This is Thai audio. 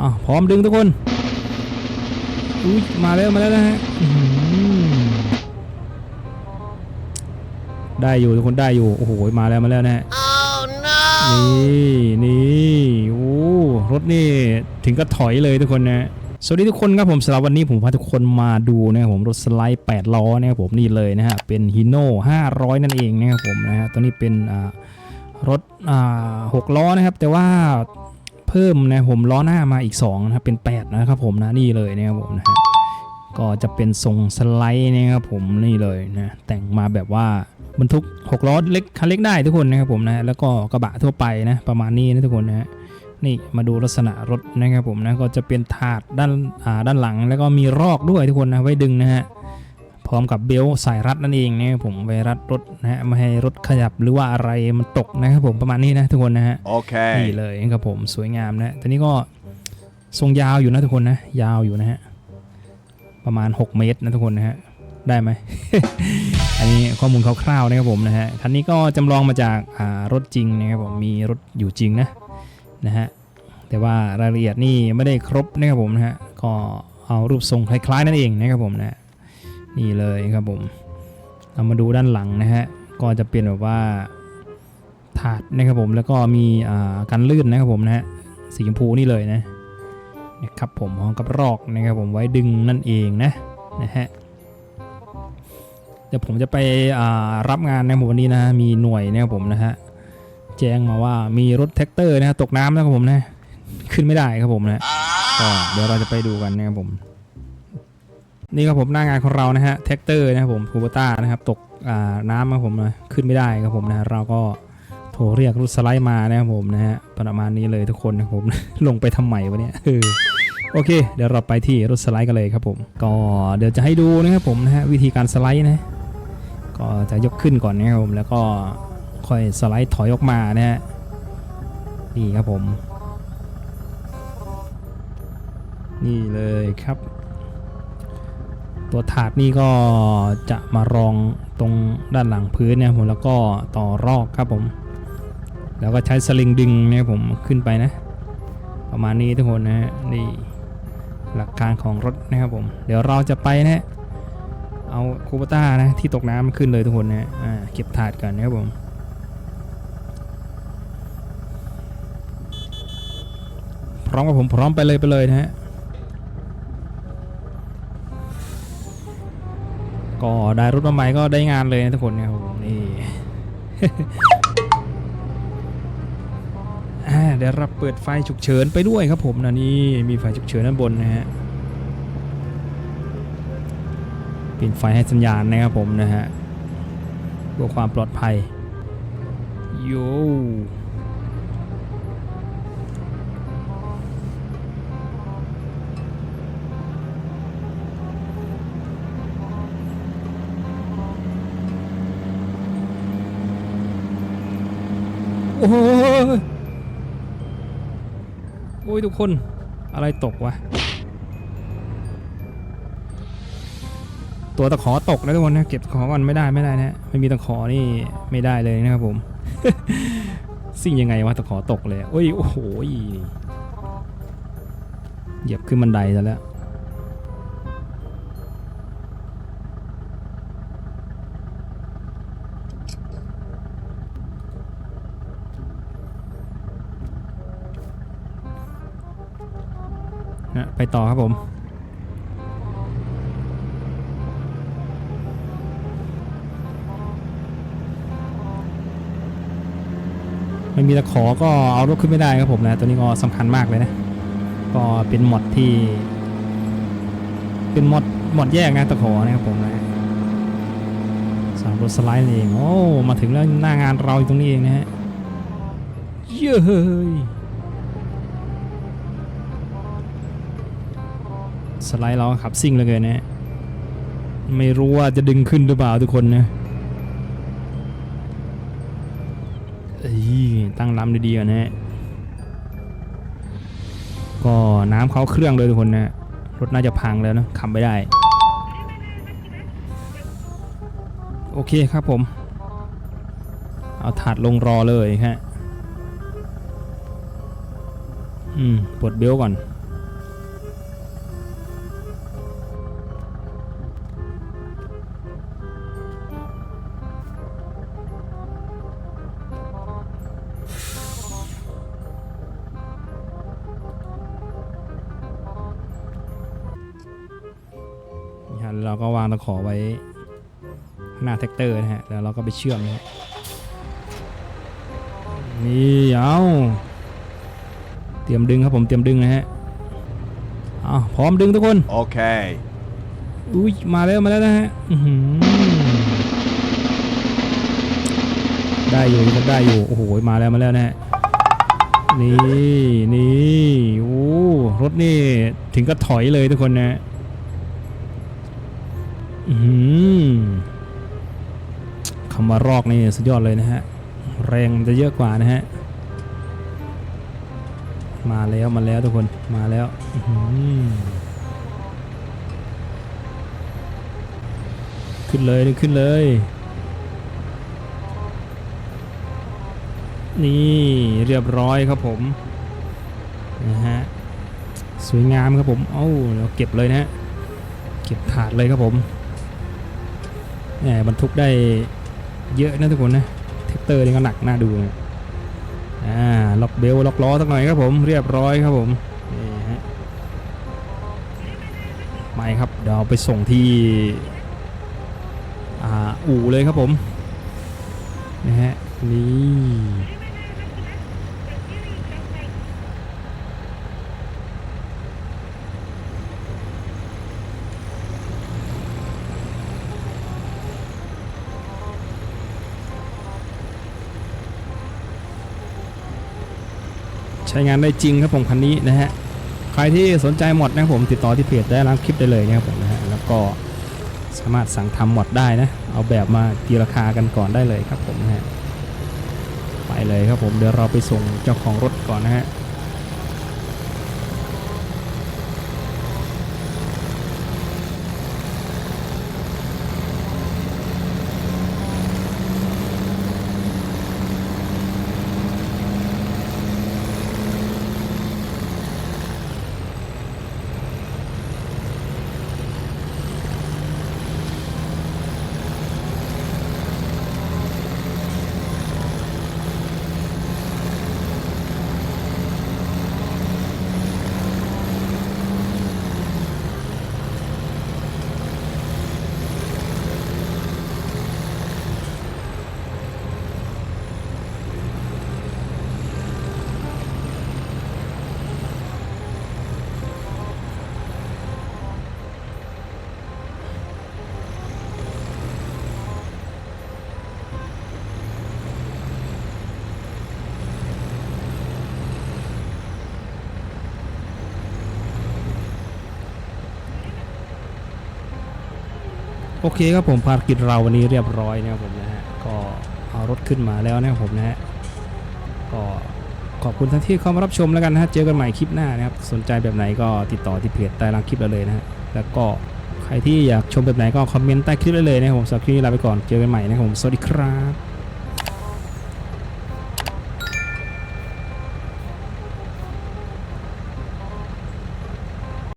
อ้าวพร้อมดึงทุกคนอุ้ยมาแล้วมาแล้วนะฮะอื้อหือได้อยู่ทุกคนได้อยู่โอ้โหมาแล้วมาแล้วนะฮะ Oh no! นี่นี่โอ้รถนี่ถึงก็ถอยเลยทุกคนนะสวัสดีทุกคนครับผมสำหรับวันนี้ผมพาทุกคนมาดูนะครับผมรถสไลด์8ล้อนะครับผมนี่เลยนะฮะเป็นฮิโน่500 นั่นเองนะครับผมนะฮะตัวนี้เป็นอ่ารถอ่า6ล้อนะครับแต่ว่า เพิ่มนะผมล้อหน้ามาอีก2นะเป็น8นะครับผมนะนี่เลยนะครับผมนะฮะก็จะเป็นทรงสไลด์นะครับผมนี่เลยนะแต่งมาแบบว่าบรรทุก6ล้อเล็กคันเล็กได้ทุกคนนะครับผมนะแล้วก็กระบะทั่วไปนะประมาณนี้นะทุกคนนะฮะนี่มาดูลักษณะรถนะครับผมนะก็จะเป็นถาดด้านอ่าด้านหลัง แล้วก็มีรอกด้วยทุกคนนะไว้ดึงนะฮะ พร้อมกับเบลต์สายรัดนั่นเองนะครับผมไว้รัดรถนะฮะไม่ให้รถขยับหรือว่าอะไรมันตกนะครับผมประมาณนี้นะทุกคนนะฮะนี่ Okay. เลยครับผมสวยงามนะทีนี้ก็ทรงยาวอยู่นะทุกคนนะยาวอยู่นะฮะประมาณ 6 เมตรนะทุกคนนะฮะได้ไหม อันนี้ข้อมูลคร่าวๆนะครับผมนะฮะ คันนี้ก็จำลองมาจากอ่ารถจริงนะครับผม มีรถอยู่จริงนะนะฮะ แต่ว่ารายละเอียดนี่ไม่ได้ครบนะครับผมนะฮะ ก็เอารูปทรงคล้ายๆนั่นเองนะครับผมนะ นี่เลยครับผม เรามาดูด้านหลังนะฮะ ก็จะเป็นแบบว่าถาดนะครับผม แล้วก็มีกันลื่นนะครับผมนะฮะ สีชมพูนี่เลยนะ นะครับผมพร้อมกับรอกนะครับผมไว้ดึงนั่นเองนะ นะฮะ เดี๋ยวผมจะไปรับงานในวันนี้นะ มีหน่วยนะครับผมนะฮะ แจ้งมาว่ามีรถแท็กเตอร์นะฮะตกน้ำนะครับผมนะ ขึ้นไม่ได้ครับผมนะ ก็เดี๋ยวเราจะไปดูกันนะครับผม นี่ครับผมหน้างานของเรานะฮะแท็กเตอร์นะครับผมคูบต้านะครับตกน้ำครับผมนะขึ้นไม่ได้ครับผมนะเราก็โทรเรียกรถสไลด์มานะครับผมนะฮะประมาณนี้เลยทุกคนนะครับผมลงไปทำใหม่วะเนี่ยโอเค เดี๋ยวเราไปที่รถสไลด์กันเลยครับผม ก็เดี๋ยวจะให้ดูนะครับผมนะฮะวิธีการสไลด์นะก็จะยกขึ้นก่อนนะครับผมแล้วก็ค่อยสไลด์ถอยออกมานะฮะนี่ครับผม นี่เลยครับ ตัวถาดนี่ก็จะมารองตรงด้านหลังพื้นเนี่ยผมแล้วก็ต่อรอกครับผม แล้วก็ใช้สลิงดึงนะครับผมขึ้นไปนะ ประมาณนี้ทุกคนนะฮะนี่หลักการของรถนะครับผม เดี๋ยวเราจะไปนะฮะเอาคูปต้านะที่ตกน้ำขึ้นเลยทุกคนนะฮะอ่าเก็บถาดก่อนนะครับผมพร้อมกับผมพร้อมไปเลยไปเลยนะฮะ ก็ได้รถมาใหม่ก็ได้งานเลยนะทุกคนนะครับผมนี่อ่าเดี๋ยวเราเปิดไฟฉุกเฉินไปด้วยครับผมนะนี่มีไฟฉุกเฉินด้านบนนะฮะเปิดไฟให้สัญญาณนะครับผมนะฮะเพื่อความปลอดภัยโย อ้ยโอ้ยทุกคนอะไรตกวะ ตัวตะขอตกนะทุกคนนะเก็บขอก่อนไม่ได้ไม่ได้นะไม่มีตะขอนี่ไม่ได้เลยนะครับผม สิ่งยังไงวะตะขอตกเลยโอ้ยโอ้โหเหยียบขึ้นบันไดซะแล้ว ไปต่อครับผมไม่มีตะขอก็เอารถขึ้นไม่ได้ครับผมนะ ตัวนี้ก็สำคัญมากเลยนะ ก็เป็นมอดที่ เป็นมอดมอดแยกนะตะขอนะครับผมนะสามรถสไลด์เอง โอ้ มาถึงแล้วหน้างานเราอยู่ตรงนี้เองนะฮะ เย้ย สไลด์เราขับซิ่งเลยเกินนะฮะไม่รู้ว่าจะดึงขึ้นหรือเปล่าทุกคนนะตั้งลำดีๆก่อนนะฮะก็น้ำเขาเครื่องเลยทุกคนนะรถน่าจะพังแล้วนะขับไม่ได้ โอเคครับผม เอาถาดลงรอเลยฮะ อืมปลดเบลก่อน เราก็วางตะขอไว้ข้างหน้าแท็กเตอร์นะฮะ แล้วเราก็ไปเชื่อมนะฮะนี่เอาเตรียมดึงครับผมเตรียมดึงนะฮะเอาพร้อมดึงทุกคน Okay. อุ้ยมาแล้วมาแล้วนะฮะอื้อหือได้อยู่ยังได้อยู่ โอ้โห มาแล้วมาแล้วนะฮะ นี่นี่โอ้รถนี่ถึงก็ถอยเลยทุกคนนะอือหือ คำว่ารอกนี่สุดยอดเลยนะฮะ แรงจะเยอะกว่านะฮะ มาแล้วมาแล้วทุกคนมาแล้วขึ้นเลยขึ้นเลย นี่เรียบร้อยครับผมนะฮะสวยงามครับผม เอ้าเราเก็บเลยนะฮะ เก็บถาดเลยครับผม แหมบรรทุกได้เยอะนะทุกคนนะแท็กเตอร์นี่ก็หนักน่าดูนะอ่าล็อกเบลล็อกล้อสักหน่อยครับผมเรียบร้อยครับผมนี่ฮะไม่ครับเดี๋ยวเอาไปส่งที่อ่าอู่เลยครับผมนะฮะนี่ ช้งานได้จริงครับผมคันนี้นะฮะใครที่สนใจหมดนะครับผมติดต่อที่เพจได้รับคลิปได้เลยนะครับผมนะฮะแล้วก็สามารถสั่งทำหมดได้นะเอาแบบมาตีราคากันก่อนได้เลยครับผมนะฮะไปเลยครับผมเดี๋ยวเราไปส่งเจ้าของรถก่อนนะฮะ โอเคครับผมภารกิจเราวันนี้เรียบร้อยนะครับผมนะฮะก็เอารถขึ้นมาแล้วนะครับผมนะฮะก็ขอบคุณท่านที่เข้ามารับชมแล้วกันนะฮะเจอกันใหม่คลิปหน้านะครับสนใจแบบไหนก็ติดต่อที่เพจใต้ล่างคลิปเราเลยนะฮะแล้วก็ใครที่อยากชมแบบไหนก็คอมเมนต์ใต้คลิปได้เลยนะครับผมสำหรับคลิปนี้ลาไปก่อนเจอกันใหม่นะครับผมสวัสดีครับ